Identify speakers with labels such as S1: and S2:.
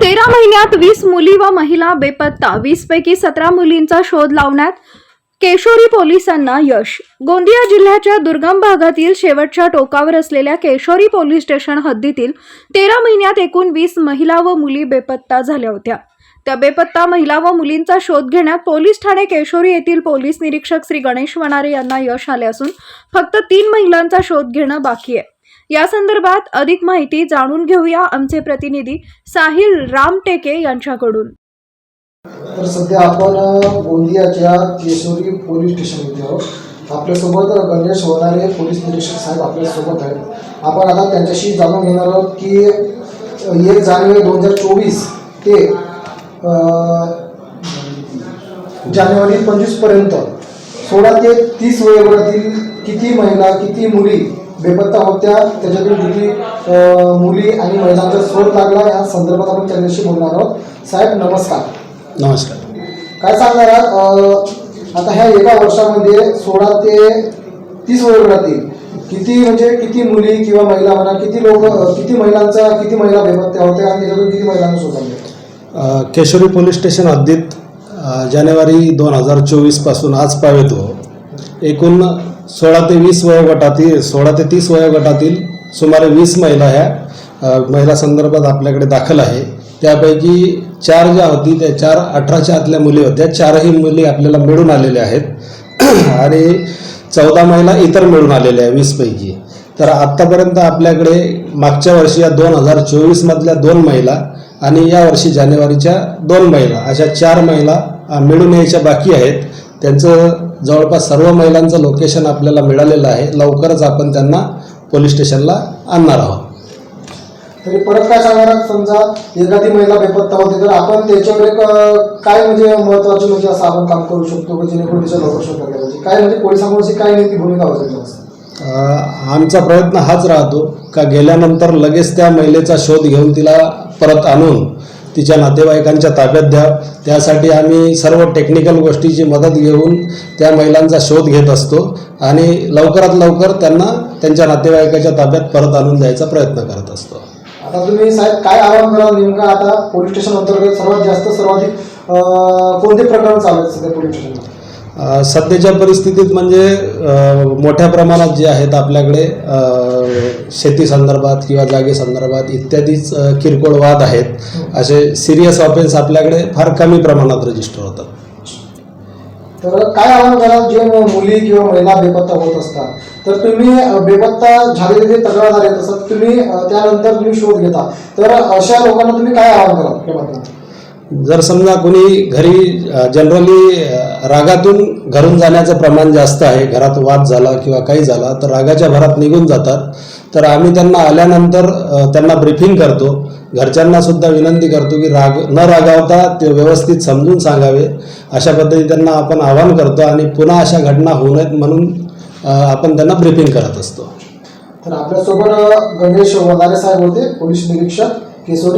S1: तेरा महिन्यात वीस मुली व महिला बेपत्ता. वीस पैकी सतरा मुलींचा शोध लावण्यात केशोरी पोलिसांना यश. गोंदिया जिल्ह्याच्या दुर्गम भागातील शेवटच्या टोकावर असलेल्या केशोरी पोलीस स्टेशन हद्दीतील तेरा महिन्यात एकूण वीस महिला व मुली बेपत्ता झाल्या होत्या. त्या बेपत्ता महिला व मुलींचा शोध घेण्यात पोलीस ठाणे केशोरी येथील पोलीस निरीक्षक श्री गणेश वनारे यांना यश आले असून फक्त तीन महिलांचा शोध घेणं बाकी आहे. या संदर्भात अधिक माहिती जाणून घेऊया आमचे प्रतिनिधी साहिल रामटेके यांच्याकडून.
S2: तर सध्या आपण गोंदियाच्या केशोरी पोलीस स्टेशनमध्ये आहोत. आपल्यासोबत गणेश होणारे पोलीस निरीक्षक साहेब आपल्यासोबत आहेत. आपण आता त्यांच्याशी जाणून घेणार आहोत की एक जानेवारी दोन हजार चोवीस ते जानेवारी पंचवीसपर्यंत सोळा ते तीस वयोगटातील किती महिला किती मुली बेपत्ता होत्या त्याच्यातील किती मुली आणि महिलांचा शोध लागला या संदर्भात आपण त्यांच्याशी बोलणार आहोत. साहेब नमस्कार.
S3: नमस्कार.
S2: काय सांगणार आहात? आता ह्या एका वर्षामध्ये सोळा ते तीस वयोगटातील किती म्हणजे किती मुली किंवा महिला म्हणा किती लोक किती महिलांचा किती महिला बेपत्त्या होत्या आणि त्याच्यातून किती महिलांना
S3: अ, केशरी पोलीस स्टेशन हद्दीत जानेवारी दोन हजार चोवीसपासून आज पावेतो एकूण सोळा ते वीस वयोगटातील सोळा ते तीस वयोगटातील सुमारे वीस महिला ह्या महिला संदर्भात आपल्याकडे दाखल आहे. त्यापैकी चार ज्या होती त्या चार अठराच्या आतल्या मुली होत्या. चारही मुली आपल्याला मिळून आलेल्या आहेत. आणि चौदा महिला इतर मिळून आलेल्या आहे वीसपैकी. तर आत्तापर्यंत आपल्याकडे मागच्या वर्षी या दोन हजार चोवीसमधल्या दोन महिला आणि या वर्षी जानेवारीच्या दोन महिला अशा चार महिला मिळून यायच्या बाकी आहेत. त्यांचं जवळपास सर्व महिलांचं लोकेशन आपल्याला मिळालेलं आहे. लवकरच आपण त्यांना पोलीस स्टेशनला आणणार आहोत.
S2: तरी परत काय सांगणार? समजा एखादी महिला बेपत्ता होते तर आपण अं, काय म्हणजे महत्त्वाचे म्हणजे असं आपण काम करू शकतो जेणेकरून तिचा लवकर लागला पाहिजे काय म्हणजे पोलिसांची काय नेमकी भूमिका असेल
S3: आमचा प्रयत्न हाच राहतो का गेल्यानंतर लगेच त्या महिलेचा शोध घेऊन तिला परत आणून तिच्या नातेवाईकांच्या ताब्यात द्या. त्यासाठी आम्ही सर्व टेक्निकल गोष्टीची मदत घेऊन त्या महिलांचा शोध घेत असतो आणि लवकरात लवकर त्यांना त्यांच्या नातेवाईकाच्या ताब्यात परत आणून द्यायचा प्रयत्न करत असतो.
S2: आता तुम्ही साहेब काय आवाहन कराल नेमकं? आता पोलीस स्टेशन अंतर्गत सर्वात जास्त सर्वाधिक कोणते प्रकरण चालू आहेत सध्या पोलीस
S3: स्टेशनमध्ये? सध्याच्या परिस्थितीत म्हणजे मोठ्या प्रमाणात जे आहेत आपल्याकडे शेती संदर्भात किंवा जागे संदर्भात इत्यादीच किरकोळ वाद आहेत. असे सिरियस ऑफेन्स आपल्याकडे फार कमी प्रमाणात रजिस्टर होतात.
S2: तर काय आवाहन कराल जे मुली किंवा महिला बेपत्ता होत असतात? तर तुम्ही बेपत्ता झालेले जे तक्रारदार आहेत असतात तुम्ही त्यानंतर तुम्ही शोध घेता. तर अशा लोकांना तुम्ही काय आवाहन कराल?
S3: जर समजा कोणी घरी जनरली रागातून घरून जाण्याचं प्रमाण जास्त आहे घरात वाद झाला किंवा काही झाला तर रागाच्या भरात निघून जातात. तर आम्ही त्यांना आल्यानंतर त्यांना ब्रीफिंग करतो. घरच्यांना सुद्धा विनंती करतो की राग न रागावता ते व्यवस्थित समजून सांगावे. अशा पद्धती त्यांना आपण आवाहन करतो आणि पुन्हा अशा घटना होऊ नयेत म्हणून आपण त्यांना ब्रीफिंग करत असतो.
S2: तर आपल्यासोबत गणेश वनारे साहेब होते पोलीस निरीक्षक केसोरी.